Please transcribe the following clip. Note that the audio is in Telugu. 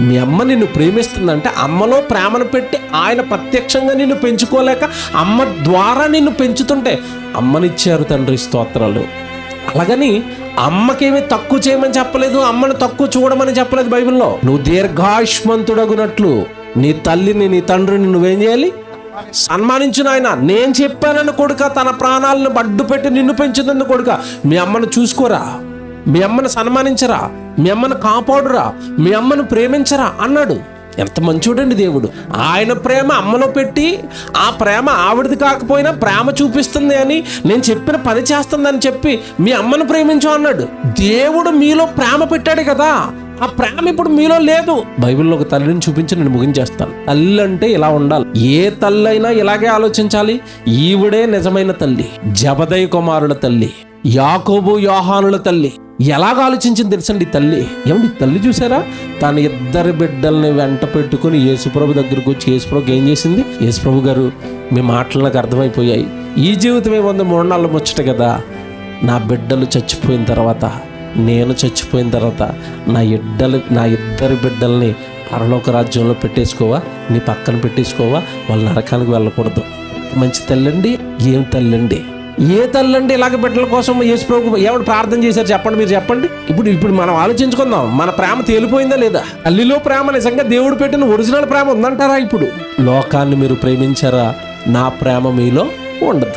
మీ అమ్మ నిన్ను ప్రేమిస్తుందంటే అమ్మలో ప్రేమను పెట్టి ఆయన ప్రత్యక్షంగా నిన్ను పెంచుకోలేక అమ్మ ద్వారా నిన్ను పెంచుతుంటే అమ్మనిచ్చారు తండ్రి స్తోత్రాలు. అలాగని అమ్మకేమి తక్కువ చేయమని చెప్పలేదు అమ్మను తక్కువ చూడమని చెప్పలేదు బైబిల్లో. నువ్వు దీర్ఘాయుష్మంతుడగునట్లు నీ తల్లిని నీ తండ్రిని నువ్వేం చేయాలి? సన్మానించిన ఆయన నేను చెప్పానని కొడుక తన ప్రాణాలను అడ్డు పెట్టి నిన్ను పెంచుతుంది కొడుక. మీ అమ్మను చూసుకోరా? మీ అమ్మను సన్మానించరా? మీ అమ్మను కాపాడురా? మీ అమ్మను ప్రేమించరా? అన్నాడు. ఎంత మంచోడండి దేవుడు. ఆయన ప్రేమ అమ్మలో పెట్టి ఆ ప్రేమ ఆవిడది కాకపోయినా ప్రేమ చూపిస్తుంది అని నేను చెప్పిన పని చేస్తుందని చెప్పి మీ అమ్మను ప్రేమించు అన్నాడు. దేవుడు మీలో ప్రేమ పెట్టాడు కదా. ఆ ప్రేమ ఇప్పుడు మీలో లేదు. బైబిల్లో ఒక తల్లిని చూపించి నేను ముగించేస్తాను. తల్లి అంటే ఇలా ఉండాలి. ఏ తల్లి అయినా ఇలాగే ఆలోచించాలి. ఈవిడే నిజమైన తల్లి. జబదయ్య కుమారుల తల్లి. యాకోబు యోహానుల తల్లి. ఎలాగ ఆలోచించింది తెలుసండి తల్లి? ఏమండి తల్లి చూసారా తన ఇద్దరు బిడ్డల్ని వెంట పెట్టుకుని యేసుప్రభు దగ్గరకు వచ్చి యేసుప్రభుకి ఏం చేసింది? యేసుప్రభు గారు మీ మాటలు నాకు అర్థమైపోయాయి. ఈ జీవితమే వంద మూడు నాళ్ళు ముచ్చట కదా. నా బిడ్డలు చచ్చిపోయిన తర్వాత నేను చచ్చిపోయిన తర్వాత నా ఇడ్డలు నా ఇద్దరు బిడ్డల్ని పరలోక రాజ్యంలో పెట్టేసుకోవా? నీ పక్కన పెట్టేసుకోవా? వాళ్ళ నరకానికి వెళ్ళకూడదు. మంచి తల్లండి ఏం తల్లండి? ఏ తల్లండి ఇలాగ బిడ్డల కోసం యేసుప్రభు ఎవడు ప్రార్థన చేశారు చెప్పండి మీరు చెప్పండి. ఇప్పుడు ఇప్పుడు మనం ఆలోచించుకుందాం మన ప్రేమ తేలిపోయిందా లేదా? తల్లిలో ప్రేమ నిజంగా దేవుడు పెట్టిన ఒరిజినల్ ప్రేమ ఉందంటారా ఇప్పుడు? లోకాన్ని మీరు ప్రేమించారా? నా ప్రేమ మీలో ఉండదు.